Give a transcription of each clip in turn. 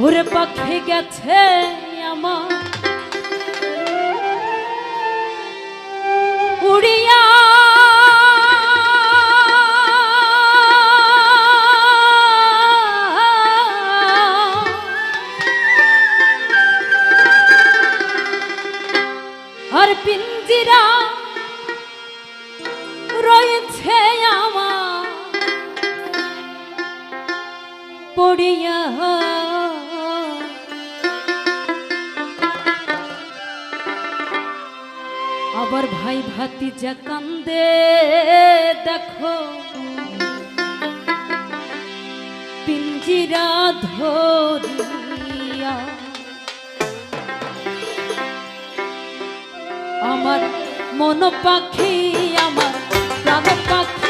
ওরে পাখি গেছে আমার। উড়িয়া আর পিঞ্জিরা রয়েছে আমার। পড়িয়া আবার ভাই ভাতি যা কান্দে দেখো। পিঞ্জিরা ধরিয়া আমার মন পাখি আমার প্রাণ পাখি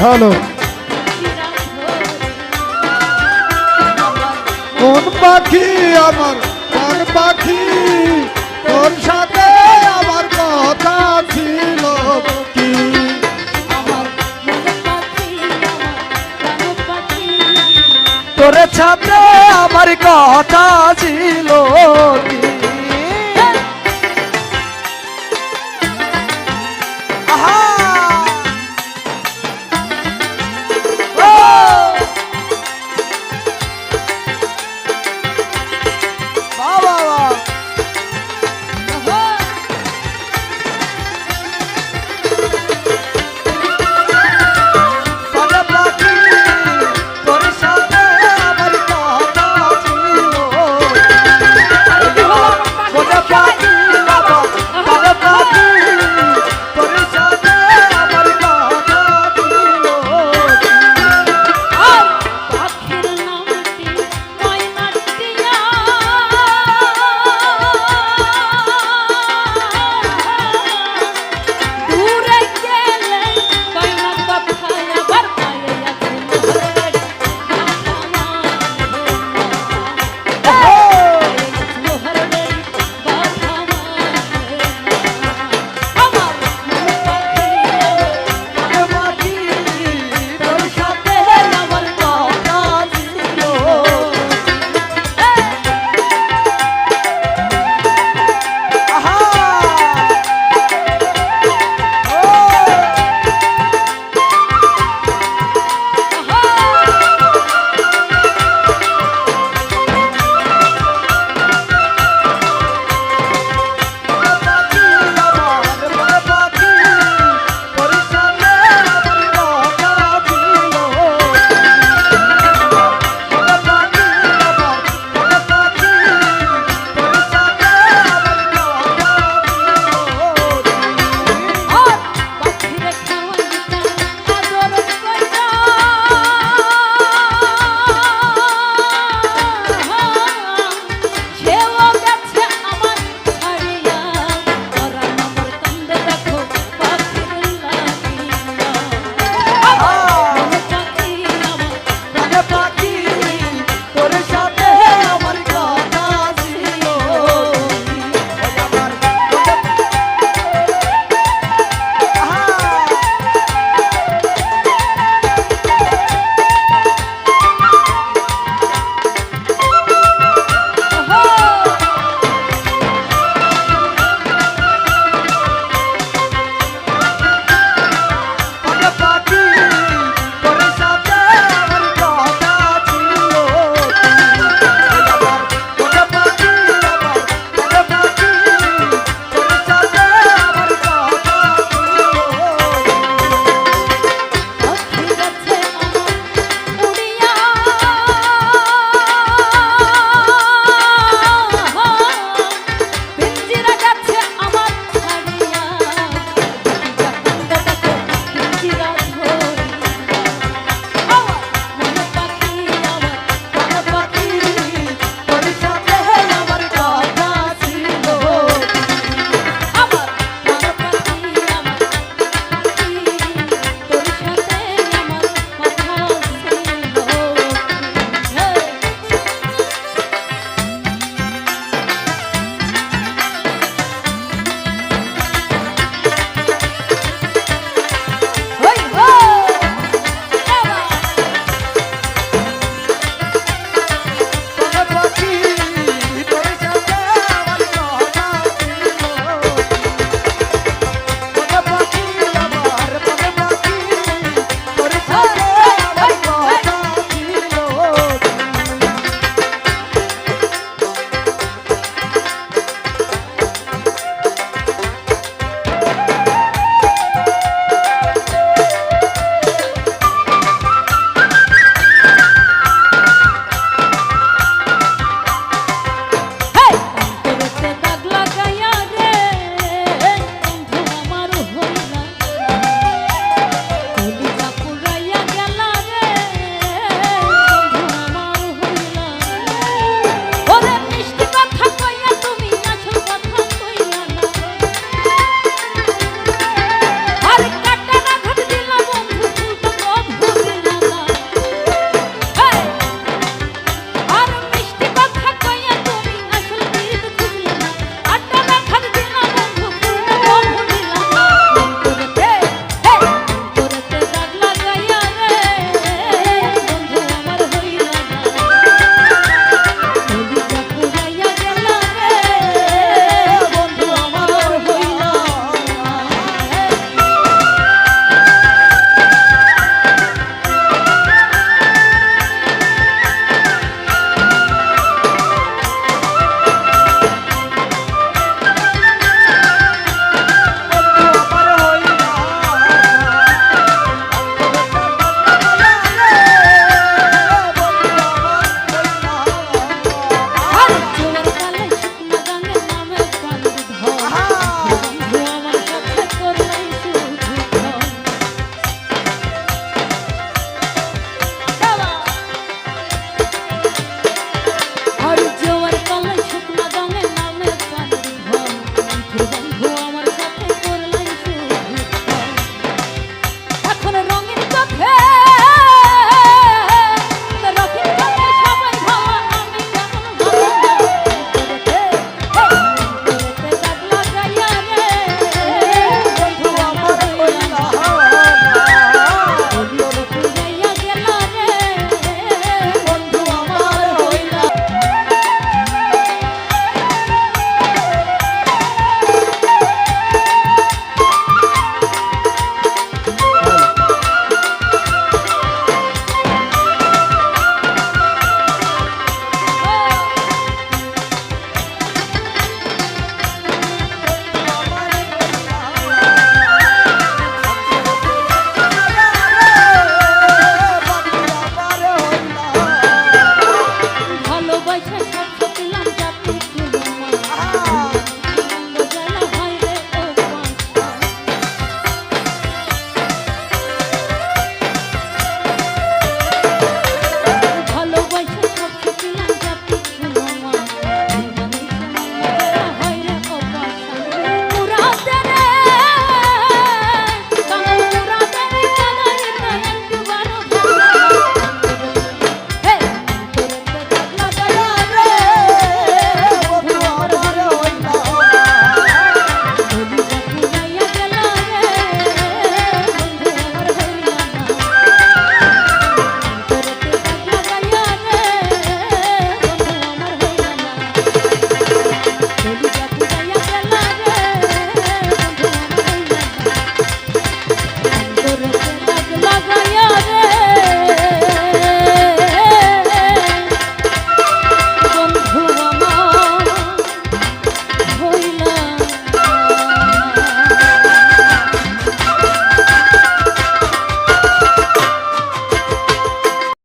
হ্যালো কোন পাখি আমার, কোন পাখি? তোর সাথে আমার কথা ছিল কি? তোর সাথে আমার কথা ছিল